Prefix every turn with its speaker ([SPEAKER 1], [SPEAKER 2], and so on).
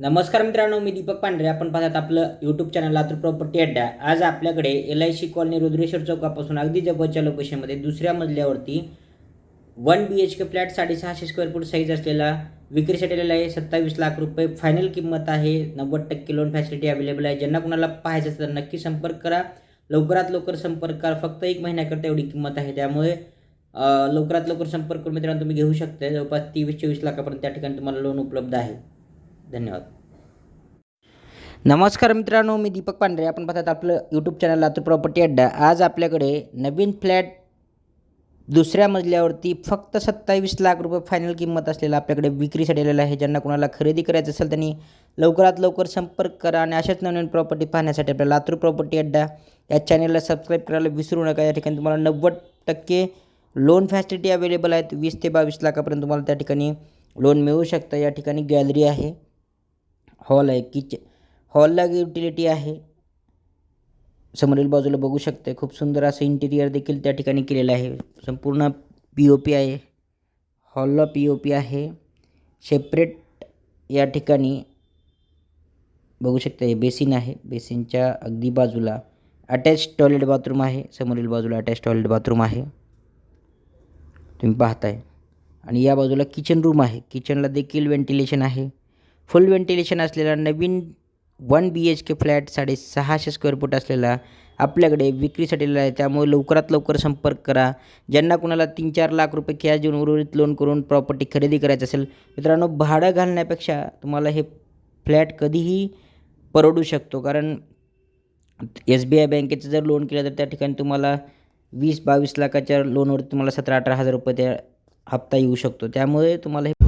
[SPEAKER 1] नमस्कार मित्रांनो मी दीपक पांढरे. आपण पाहतात आपलं यूट्यूब चॅनल लातूर प्रॉपर्टी अड्डा. आज आपल्याकडे L I C colony Rudreshwar चौकापासून अगदी जवळच्या लोकेशनमध्ये दुसऱ्या मजल्यावरती one B H K flat साडेसहाशे स्क्वेअर फूट साईज असलेला विक्रीसाठी आलेला आहे. सत्तावीस लाख रुपये फायनल किंमत आहे. नव्वद टक्के लोन फॅसिलिटी अवेलेबल आहे. ज्यांना कुणाला पाहायचं असेल तर नक्की संपर्क करा. लवकरात लवकर संपर्क करा. फक्त एक महिन्याकरता एवढी किंमत आहे. त्यामुळे लवकरात लवकर संपर्क करून मित्रांनो तुम्ही घेऊ शकता जवळपास तेवीस चोवीस लाखापर्यंत त्या ठिकाणी तुम्हाला लोन उपलब्ध आहे. धन्यवाद. नमस्कार मित्रांनो मी दीपक पांढरे. आपण पाहतात आपलं यूट्यूब चॅनल लातूर प्रॉपर्टी अड्डा. आज आपल्याकडे नवीन फ्लॅट दुसऱ्या मजल्यावरती फक्त सत्तावीस लाख रुपये फायनल किंमत असलेला आपल्याकडे विक्रीसाठी आलेला आहे. ज्यांना कोणाला खरेदी करायचं असेल त्यांनी लवकरात लवकर संपर्क करा आणि अशाच नवीन प्रॉपर्टी पाहण्यासाठी आपल्या लातूर प्रॉपर्टी अड्डा या चॅनलला सबस्क्राईब करायला विसरू नका. या ठिकाणी तुम्हाला नव्वद टक्के लोन फॅसिलिटी अवेलेबल आहेत. वीस ते बावीस लाखापर्यंत तुम्हाला त्या ठिकाणी लोन मिळू शकतं. या ठिकाणी गॅलरी आहे. हॉल आहे किचन हॉलला युटिलिटी आहे. समोरील बाजूला बघू शकते खूप सुंदर असं इंटिरियर देखील त्या ठिकाणी केलेलं आहे. संपूर्ण पी ओ पी आहे. हॉलला पी ओ पी आहे. सेपरेट या ठिकाणी बघू शकता हे बेसिन आहे. बेसिनच्या अगदी बाजूला अटॅच टॉयलेट बाथरूम आहे. समोरील बाजूला अटॅच टॉयलेट बाथरूम आहे. तुम्ही पाहताय. आणि या बाजूला किचन रूम आहे. किचनला देखील व्हेंटिलेशन आहे. फुल व्हेंटिलेशन असलेला नवीन one B H K flat साडेसहाशे स्क्वेअर फूट असलेला आपल्याकडे विक्रीसाठी आहे. त्यामुळे लवकरात लवकर संपर्क करा. ज्यांना कुणाला तीन चार लाख रुपये कॅश देऊन उर्वरित लोन करून प्रॉपर्टी खरेदी करायचं असेल मित्रांनो भाडं घालण्यापेक्षा तुम्हाला हे फ्लॅट कधीही परवडू शकतो. कारण एस बी आय बँकेचं जर लोन केलं तर त्या ठिकाणी तुम्हाला वीस बावीस लाखाच्या लोनवर तुम्हाला सतरा अठरा हजार रुपये त्या हप्ता येऊ शकतो. त्यामुळे तुम्हाला हे